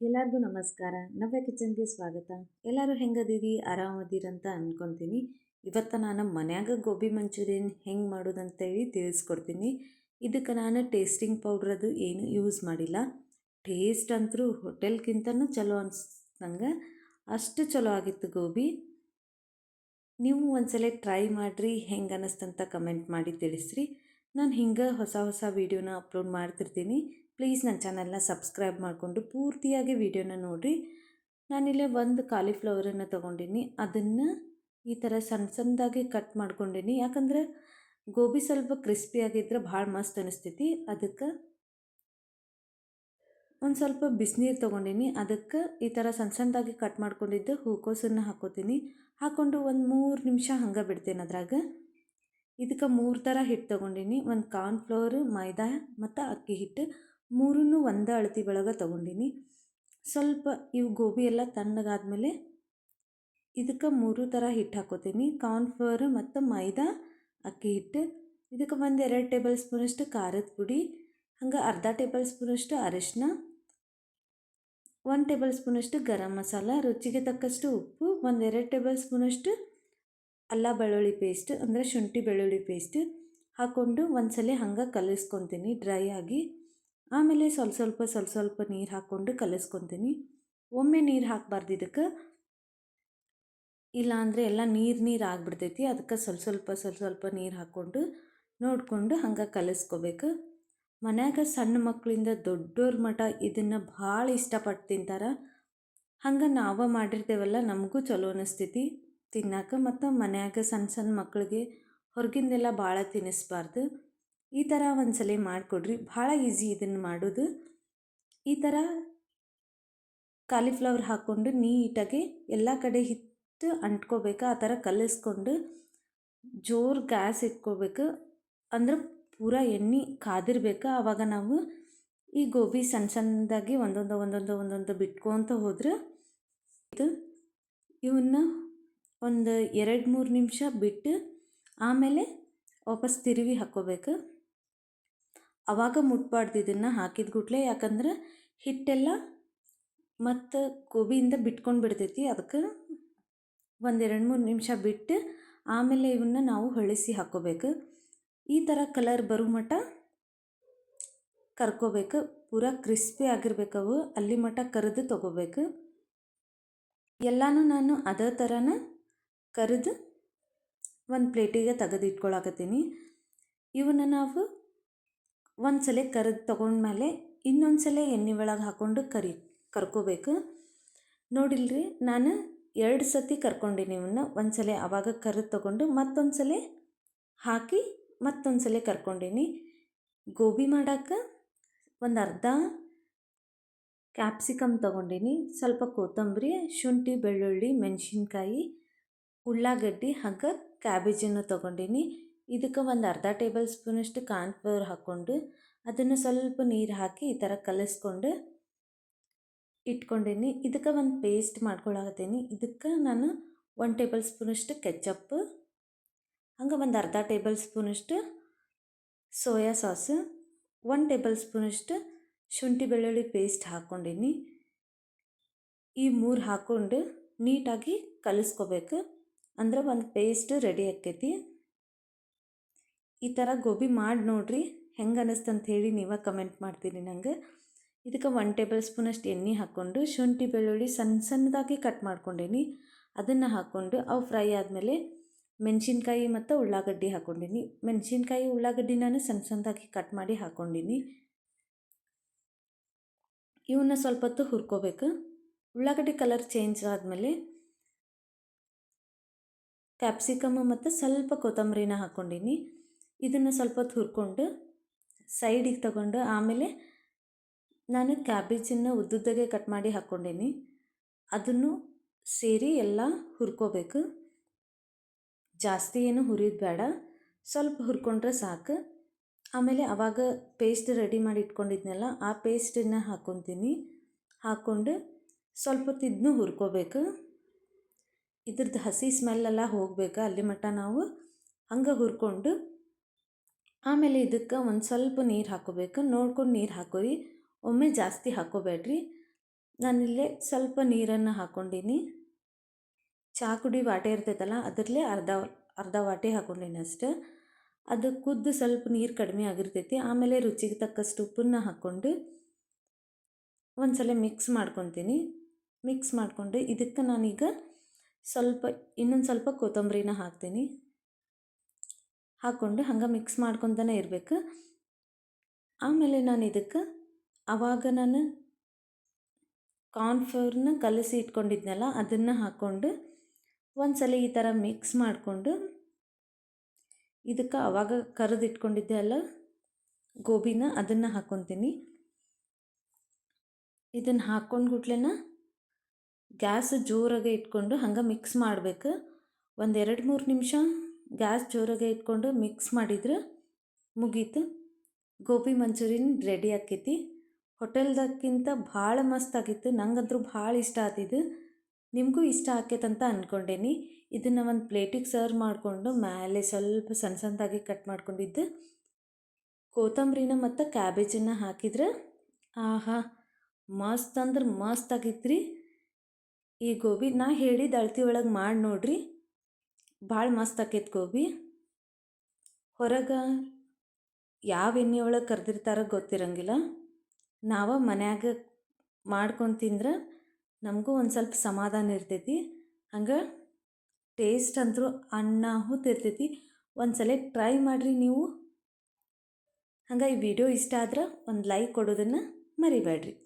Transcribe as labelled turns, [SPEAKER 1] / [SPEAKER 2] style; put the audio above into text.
[SPEAKER 1] ಎಲ್ಲರಿಗೂ ನಮಸ್ಕಾರ. ನವ್ಯ ಕಿಚನ್ಗೆ ಸ್ವಾಗತ. ಎಲ್ಲರೂ ಹೆಂಗದೀರಿ? ಆರಾಮದೀರಂತ ಅಂದ್ಕೊತೀನಿ ಇವತ್ತು ನಾನು ಮನ್ಯಾಗ ಗೋಬಿ ಮಂಚೂರಿಯನ್ ಹೆಂಗೆ ಮಾಡೋದಂತೇಳಿ ತಿಳಿಸ್ಕೊಡ್ತೀನಿ. ಇದಕ್ಕೆ ನಾನು ಟೇಸ್ಟಿಂಗ್ ಪೌಡ್ರದು ಏನು ಯೂಸ್ ಮಾಡಿಲ್ಲ. ಟೇಸ್ಟ್ ಅಂತರೂ ಹೋಟೆಲ್ಗಿಂತನೂ ಚಲೋ ಅನ್ಸಂಗೆ ಅಷ್ಟು ಚಲೋ ಆಗಿತ್ತು ಗೋಬಿ. ನೀವು ಒಂದ್ಸಲ ಟ್ರೈ ಮಾಡಿರಿ, ಹೆಂಗೆ ಅನ್ನಿಸ್ತಂತ ಕಮೆಂಟ್ ಮಾಡಿ ತಿಳಿಸ್ರಿ. ನಾನು ಹಿಂಗೆ ಹೊಸ ಹೊಸ ವೀಡಿಯೋನ ಅಪ್ಲೋಡ್ ಮಾಡ್ತಿರ್ತೀನಿ. ಪ್ಲೀಸ್ ನನ್ನ ಚಾನಲ್ನ ಸಬ್ಸ್ಕ್ರೈಬ್ ಮಾಡಿಕೊಂಡು ಪೂರ್ತಿಯಾಗಿ ವಿಡಿಯೋನ ನೋಡಿರಿ. ನಾನಿಲ್ಲೇ ಒಂದು ಕಾಲಿಫ್ಲವರನ್ನು ತೊಗೊಂಡಿನಿ. ಅದನ್ನು ಈ ಥರ ಸಣ್ಣ ಸಣ್ಣದಾಗಿ ಕಟ್ ಮಾಡ್ಕೊಂಡಿನಿ. ಯಾಕಂದ್ರೆ ಗೋಬಿ ಸ್ವಲ್ಪ ಕ್ರಿಸ್ಪಿಯಾಗಿದ್ದರೆ ಭಾಳ ಮಸ್ತ್ ಅನಿಸ್ತೈತಿ. ಅದಕ್ಕೆ ಒಂದು ಸ್ವಲ್ಪ ಬಿಸಿನೀರು ತೊಗೊಂಡೀನಿ. ಅದಕ್ಕೆ ಈ ಥರ ಸಣ್ಣ ಸಣ್ಣದಾಗಿ ಕಟ್ ಮಾಡ್ಕೊಂಡಿದ್ದು ಹೂಕೋಸನ್ನು ಹಾಕೋತೀನಿ. ಹಾಕ್ಕೊಂಡು ಒಂದು ಮೂರು ನಿಮಿಷ ಹಂಗೆ ಬಿಡ್ತೇನೆ ಅದ್ರಾಗ. ಇದಕ್ಕೆ ಮೂರು ಥರ ಹಿಟ್ಟು ತೊಗೊಂಡೀನಿ. ಒಂದು ಕಾರ್ನ್ಫ್ಲವರ್, ಮೈದಾ ಮತ್ತು ಅಕ್ಕಿ ಹಿಟ್ಟು. ಮೂರನ್ನೂ ಒಂದೇ ಅಳತೆ ಒಳಗೆ ತೊಗೊಂಡೀನಿ. ಸ್ವಲ್ಪ ಇವು ಗೋಬಿ ಎಲ್ಲ ತಣ್ಣಗಾದ್ಮೇಲೆ ಇದಕ್ಕೆ ಮೂರು ಥರ ಹಿಟ್ಟು ಹಾಕೋತೀನಿ. ಕಾರ್ನ್ಫ್ಲವರ್ ಮತ್ತು ಮೈದಾ, ಅಕ್ಕಿ ಹಿಟ್ಟು. ಇದಕ್ಕೆ ಒಂದು ಎರಡು ಟೇಬಲ್ ಸ್ಪೂನಷ್ಟು ಖಾರದ ಪುಡಿ, ಹಂಗೆ ಅರ್ಧ ಟೇಬಲ್ ಸ್ಪೂನಷ್ಟು ಅರಿಶಿನ ಒಂದು ಟೇಬಲ್ ಸ್ಪೂನಷ್ಟು ಗರಂ ಮಸಾಲ, ರುಚಿಗೆ ತಕ್ಕಷ್ಟು ಉಪ್ಪು, ಒಂದು ಎರಡು ಟೇಬಲ್ ಸ್ಪೂನಷ್ಟು ಅಲ್ಲ ಬೆಳ್ಳುಳ್ಳಿ ಪೇಸ್ಟ್, ಅಂದರೆ ಶುಂಠಿ ಬೆಳ್ಳುಳ್ಳಿ ಪೇಸ್ಟ್ ಹಾಕ್ಕೊಂಡು ಒಂದ್ಸಲ ಹಂಗೆ ಕಲಿಸ್ಕೊತೀನಿ ಡ್ರೈ ಆಗಿ. ಆಮೇಲೆ ಸ್ವಲ್ಪ ಸ್ವಲ್ಪ ಸ್ವಲ್ಪ ಸ್ವಲ್ಪ ನೀರು ಹಾಕ್ಕೊಂಡು ಕಲಿಸ್ಕೊತೀನಿ. ಒಮ್ಮೆ ನೀರು ಹಾಕಬಾರ್ದು ಇದಕ್ಕೆ ಇಲ್ಲಾಂದರೆ ಎಲ್ಲ ನೀರು ನೀರು ಆಗಿಬಿಡ್ತೈತಿ. ಅದಕ್ಕೆ ಸ್ವಲ್ಪ ಸ್ವಲ್ಪ ಸ್ವಲ್ಪ ಸ್ವಲ್ಪ ನೀರು ಹಾಕ್ಕೊಂಡು ನೋಡಿಕೊಂಡು ಹಂಗೆ ಕಲಿಸ್ಕೋಬೇಕು. ಮನ್ಯಾಗ ಸಣ್ಣ ಮಕ್ಕಳಿಂದ ದೊಡ್ಡೋರ ಮಠ ಇದನ್ನು ಭಾಳ ಇಷ್ಟಪಟ್ಟು ತಿಂತಾರೆ. ಹಂಗೆ ನಾವು ಮಾಡಿರ್ತೇವಲ್ಲ ನಮಗೂ ಚಲೋ ಅನಿಸ್ತೈತಿ. ತಿನ್ನಾಕ ಮತ್ತು ಮನ್ಯಾಗ ಸಣ್ಣ ಸಣ್ಣ ಮಕ್ಕಳಿಗೆ ಹೊರಗಿಂದೆಲ್ಲ ಭಾಳ ತಿನ್ನಿಸ್ಬಾರ್ದು ಈ ಥರ ಒಂದು ಸಲ ಮಾಡಿಕೊಡ್ರಿ. ಭಾಳ ಈಸಿ ಇದನ್ನು ಮಾಡೋದು. ಈ ಥರ ಕಾಲಿಫ್ಲವರ್ ಹಾಕ್ಕೊಂಡು ನೀಟಾಗಿ ಎಲ್ಲ ಕಡೆ ಹಿಟ್ಟು ಅಂಟ್ಕೋಬೇಕು. ಆ ಥರ ಕಲಿಸ್ಕೊಂಡು ಜೋರು ಗ್ಯಾಸ್ ಇಟ್ಕೋಬೇಕು. ಅಂದ್ರೆ ಪೂರ ಎಣ್ಣೆ ಕಾದಿರ್ಬೇಕು. ಆವಾಗ ನಾವು ಈ ಗೋಬಿ ಸಣ್ಣ ಸಣ್ಣದಾಗಿ ಒಂದೊಂದು ಒಂದೊಂದು ಒಂದೊಂದು ಬಿಟ್ಕೊತ ಹೋದ್ರೆ ಇದು ಇವನ್ನ ಒಂದು ಎರಡು, ಮೂರು ನಿಮಿಷ ಬಿಟ್ಟು ಆಮೇಲೆ ವಾಪಸ್ ತಿರುವಿ ಹಾಕ್ಕೋಬೇಕು ಅವಾಗ ಮುಟ್ಬಾರ್ದು ಇದನ್ನು ಹಾಕಿದ ಗುಟ್ಲೆ ಯಾಕಂದ್ರೆ ಹಿಟ್ಟೆಲ್ಲ ಮತ್ತು ಗೋಬಿಯಿಂದ ಬಿಟ್ಕೊಂಡು ಬಿಡ್ತೈತಿ. ಅದಕ್ಕೆ ಒಂದು ಎರಡು ಮೂರು ನಿಮಿಷ ಬಿಟ್ಟು ಆಮೇಲೆ ಇವನ್ನ ನಾವು ಹೊಳಿಸಿ ಹಾಕ್ಕೋಬೇಕು ಈ ಥರ ಕಲರ್ ಬರೋ ಮಟ್ಟ ಕರ್ಕೋಬೇಕು. ಪೂರ ಕ್ರಿಸ್ಪಿ ಆಗಿರ್ಬೇಕವು ಅಲ್ಲಿ ಮಟ್ಟ ಕರೆದು ತೊಗೋಬೇಕು. ಎಲ್ಲನೂ ನಾನು ಅದೇ ಥರನ ಕರೆದು ಒಂದು ಪ್ಲೇಟಿಗೆ ತೆಗೆದಿಟ್ಕೊಳಕತ್ತೀನಿ. ಇವನ್ನ ನಾವು ಒಂದು ಸಲ ಕರೆದು ತೊಗೊಂಡ್ಮೇಲೆ ಇನ್ನೊಂದು ಸಲ ಎಣ್ಣೆ ಒಳಗೆ ಹಾಕ್ಕೊಂಡು ಕರಿ, ಕರ್ಕೋಬೇಕು. ನೋಡಿಲ್ರಿ, ನಾನು ಎರಡು ಸತಿ ಕರ್ಕೊಂಡೀನಿ ಇವನ್ನ ಒಂದು ಸಲ ಆವಾಗ ಕರೆದು ತೊಗೊಂಡು ಮತ್ತೊಂದು ಸಲ ಹಾಕಿ ಮತ್ತೊಂದು ಸಲ ಕರ್ಕೊಂಡೀನಿ. ಗೋಬಿ ಮಾಡೋಕ್ಕೆ ಒಂದು ಅರ್ಧ ಕ್ಯಾಪ್ಸಿಕಮ್ ತೊಗೊಂಡೀನಿ. ಸ್ವಲ್ಪ ಕೊತ್ತಂಬರಿ, ಶುಂಠಿ, ಬೆಳ್ಳುಳ್ಳಿ, ಮೆಣಸಿನ್ಕಾಯಿ, ಉಳ್ಳಾಗಡ್ಡಿ ಹಾಗೆ ಕ್ಯಾಬೇಜನ್ನು ತೊಗೊಂಡೀನಿ. ಇದಕ್ಕೆ ಒಂದು ಅರ್ಧ ಟೇಬಲ್ ಸ್ಪೂನಷ್ಟು ಕಾರ್ನ್ಫ್ಲವರ್ ಹಾಕ್ಕೊಂಡು ಅದನ್ನು ಸ್ವಲ್ಪ ನೀರು ಹಾಕಿ ಈ ಥರ ಕಲಿಸ್ಕೊಂಡು ಇಟ್ಕೊಂಡೀನಿ. ಇದಕ್ಕೆ ಒಂದು ಪೇಸ್ಟ್ ಮಾಡ್ಕೊಳಕತ್ತೀನಿ. ಇದಕ್ಕೆ ನಾನು ಒನ್ ಟೇಬಲ್ ಸ್ಪೂನಷ್ಟು ಕೆಚಪ್, ಹಂಗೆ ಒಂದು ಅರ್ಧ ಟೇಬಲ್ ಸ್ಪೂನಷ್ಟು ಸೋಯಾ ಸಾಸ್ ಒನ್ ಟೇಬಲ್ ಸ್ಪೂನಷ್ಟು ಶುಂಠಿ ಬೆಳ್ಳುಳ್ಳಿ ಪೇಸ್ಟ್ ಹಾಕ್ಕೊಂಡೀನಿ. ಈ ಮೂರು ಹಾಕ್ಕೊಂಡು ನೀಟಾಗಿ ಕಲಿಸ್ಕೋಬೇಕು. ಅಂದ್ರೆ ಒಂದು ಪೇಸ್ಟ್ ರೆಡಿ ಆಕೈತಿ ಈ ಥರ ಗೋಬಿ ಮಾಡಿ ನೋಡಿರಿ, ಹೆಂಗೆ ಅಂತ ಹೇಳಿ ನೀವೇ ಕಮೆಂಟ್ ಮಾಡ್ತೀರಿ ನನಗೆ ಇದಕ್ಕೆ ಒನ್ ಟೇಬಲ್ ಸ್ಪೂನ್ ಅಷ್ಟು ಎಣ್ಣೆ ಹಾಕ್ಕೊಂಡು, ಶುಂಠಿ ಬೆಳ್ಳುಳ್ಳಿ ಸಣ್ಣ ಸಣ್ಣದಾಗಿ ಕಟ್ ಮಾಡ್ಕೊಂಡೀನಿ. ಅದನ್ನು ಹಾಕ್ಕೊಂಡು ಅವು ಫ್ರೈ ಆದಮೇಲೆ ಮೆಣಸಿನ್ಕಾಯಿ ಮತ್ತು ಉಳ್ಳಾಗಡ್ಡಿ ಹಾಕ್ಕೊಂಡೀನಿ. ಮೆಣಸಿನ್ಕಾಯಿ ಉಳ್ಳಾಗಡ್ಡಿ ನಾನು ಸಣ್ಣ ಸಣ್ಣದಾಗಿ ಕಟ್ ಮಾಡಿ ಹಾಕ್ಕೊಂಡೀನಿ. ಇವನ್ನ ಸ್ವಲ್ಪ ಹೊತ್ತು ಹುರ್ಕೋಬೇಕು. ಉಳ್ಳಾಗಡ್ಡಿ ಕಲರ್ ಚೇಂಜ್ ಆದಮೇಲೆ ಕ್ಯಾಪ್ಸಿಕಮ್ ಮತ್ತು ಸ್ವಲ್ಪ ಕೊತ್ತಂಬರಿನ ಹಾಕ್ಕೊಂಡೀನಿ. ಇದನ್ನು ಸ್ವಲ್ಪ ಹೊತ್ತು ಹುರ್ಕೊಂಡು ಸೈಡಿಗೆ ತಗೊಂಡು ಆಮೇಲೆ ನಾನು ಕ್ಯಾಬೇಜನ್ನು ಉದ್ದುದ್ದಗೆ ಕಟ್ ಮಾಡಿ ಹಾಕ್ಕೊಂಡೇನಿ. ಅದನ್ನು ಸೇರಿ ಎಲ್ಲ ಹುರ್ಕೋಬೇಕು. ಜಾಸ್ತಿ ಏನು ಹುರಿದು ಬೇಡ. ಸ್ವಲ್ಪ ಹುರ್ಕೊಂಡ್ರೆ ಸಾಕು. ಆಮೇಲೆ ಆವಾಗ ಪೇಸ್ಟ್ ರೆಡಿ ಮಾಡಿ ಇಟ್ಕೊಂಡಿದ್ನಲ್ಲ, ಆ ಪೇಸ್ಟನ್ನು ಹಾಕ್ಕೊತೀನಿ. ಹಾಕ್ಕೊಂಡು ಸ್ವಲ್ಪ ಹೊತ್ತು ಹುರ್ಕೋಬೇಕು. ಇದ್ರದ್ದು ಹಸಿ ಸ್ಮೆಲ್ಲೆಲ್ಲ ಹೋಗಬೇಕು. ಅಲ್ಲಿ ಮಟ್ಟ ನಾವು ಹಂಗೆ ಹುರ್ಕೊಂಡು ಆಮೇಲೆ ಇದಕ್ಕೆ ಒಂದು ಸ್ವಲ್ಪ ನೀರು ಹಾಕೋಬೇಕು. ನೋಡ್ಕೊಂಡು ನೀರು ಹಾಕೋರಿ. ಒಮ್ಮೆ ಜಾಸ್ತಿ ಹಾಕೋಬೇಡ್ರಿ. ನಾನಿಲ್ಲೇ ಸ್ವಲ್ಪ ನೀರನ್ನು ಹಾಕ್ಕೊಂಡೀನಿ ಚಹಾ ಕುಡಿ ವಾಟೆ ಇರ್ತೈತಲ್ಲ, ಅದರಲ್ಲೇ ಅರ್ಧ ಅರ್ಧ ವಾಟೆ ಹಾಕ್ಕೊಂಡೀನಿ ಅಷ್ಟೆ. ಅದು ಕುದ್ದು ಸ್ವಲ್ಪ ನೀರು ಕಡಿಮೆ ಆಗಿರ್ತೈತಿ. ಆಮೇಲೆ ರುಚಿಗೆ ತಕ್ಕಷ್ಟು ಉಪ್ಪನ್ನ ಹಾಕ್ಕೊಂಡು ಒಂದು ಸಲ ಮಿಕ್ಸ್ ಮಾಡ್ಕೊತೀನಿ. ಮಿಕ್ಸ್ ಮಾಡಿಕೊಂಡು ಇದಕ್ಕೆ ನಾನೀಗ ಸ್ವಲ್ಪ, ಇನ್ನೊಂದು ಸ್ವಲ್ಪ ಕೊತ್ತಂಬರಿನ ಹಾಕ್ತೀನಿ. ಹಾಕ್ಕೊಂಡು ಹಂಗೆ ಮಿಕ್ಸ್ ಮಾಡ್ಕೊತಾನೆ ಇರಬೇಕು. ಆಮೇಲೆ ನಾನು ಇದಕ್ಕೆ ಆವಾಗ ನಾನು ಕಾರ್ನ್ಫ್ಲೋರ್ನ ಕಲಸಿ ಇಟ್ಕೊಂಡಿದ್ನಲ್ಲ ಅದನ್ನು ಹಾಕ್ಕೊಂಡು ಒಂದು ಸಲ ಈ ಥರ ಮಿಕ್ಸ್ ಮಾಡಿಕೊಂಡು ಇದಕ್ಕೆ ಆವಾಗ ಕರೆದು ಇಟ್ಕೊಂಡಿದ್ದೆ ಅಲ್ಲ ಗೋಬಿನ ಅದನ್ನು ಹಾಕ್ಕೊತೀನಿ ಇದನ್ನು ಹಾಕ್ಕೊಂಡು ಗುಟ್ಲೆನ ಗ್ಯಾಸ್ ಜೋರಾಗೆ ಇಟ್ಕೊಂಡು ಹಂಗೆ ಮಿಕ್ಸ್ ಮಾಡಬೇಕು. ಒಂದೆರಡು ಮೂರು ನಿಮಿಷ ಗ್ಯಾಸ್ ಜೋರಾಗೆ ಇಟ್ಕೊಂಡು ಮಿಕ್ಸ್ ಮಾಡಿದ್ರೆ ಮುಗೀತು. ಗೋಬಿ ಮಂಚೂರಿಯನ್ ರೆಡಿ ಆಕೈತಿ. ಹೋಟೆಲ್ದಕ್ಕಿಂತ ಭಾಳ ಮಸ್ತ್ ಆಗಿತ್ತು. ನಂಗಂತೂ ಭಾಳ ಇಷ್ಟ ಆತಿದ್ದು ನಿಮಗೂ ಇಷ್ಟ ಆಕೈತಂತ ಅಂದ್ಕೊಂಡೇನಿ ಇದನ್ನು ಒಂದು ಪ್ಲೇಟಿಗೆ ಸರ್ವ್ ಮಾಡಿಕೊಂಡು ಮೇಲೆ ಸ್ವಲ್ಪ ಸಣ್ಣ ಸಣ್ಣದಾಗಿ ಕಟ್ ಮಾಡ್ಕೊಂಡಿದ್ದು. ಕೊತ್ತಂಬರಿನ ಮತ್ತು ಕ್ಯಾಬೇಜನ್ನು ಹಾಕಿದ್ರೆ ಆಹಾ, ಮಸ್ತ್ ಅಂದ್ರೆ ಮಸ್ತ್ ಆಗಿತ್ತು ರೀ ಈ ಗೋಬಿ ನಾ ಹೇಳಿದ ಅಳತಿ ಒಳಗೆ ಮಾಡಿ ನೋಡ್ರಿ. ಭಾಳ ಮಸ್ತ್ ಆಕೈತೆ ಗೋಬಿ. ಹೊರಗೆ ಯಾವ ಎಣ್ಣೆ ಒಳಗೆ ಕರೆದಿರ್ತಾರ ಗೊತ್ತಿರಂಗಿಲ್ಲ. ನಾವು ಮನ್ಯಾಗ ಮಾಡ್ಕೊಂಡು ತಿಂದ್ರೆ ನಮಗೂ ಒಂದು ಸ್ವಲ್ಪ ಸಮಾಧಾನ ಇರ್ತೈತಿ. ಹಂಗೆ ಟೇಸ್ಟ್ ಅಂತೂ ಅನ್ನ ಹೂತಿರ್ತೈತಿ ಒಂದು ಸಲ ಟ್ರೈ ಮಾಡಿರಿ ನೀವು. ಹಂಗೆ ಈ ವಿಡಿಯೋ ಇಷ್ಟ ಆದ್ರೆ ಒಂದು ಲೈಕ್ ಕೊಡೋದನ್ನು ಮರಿಬೇಡ್ರಿ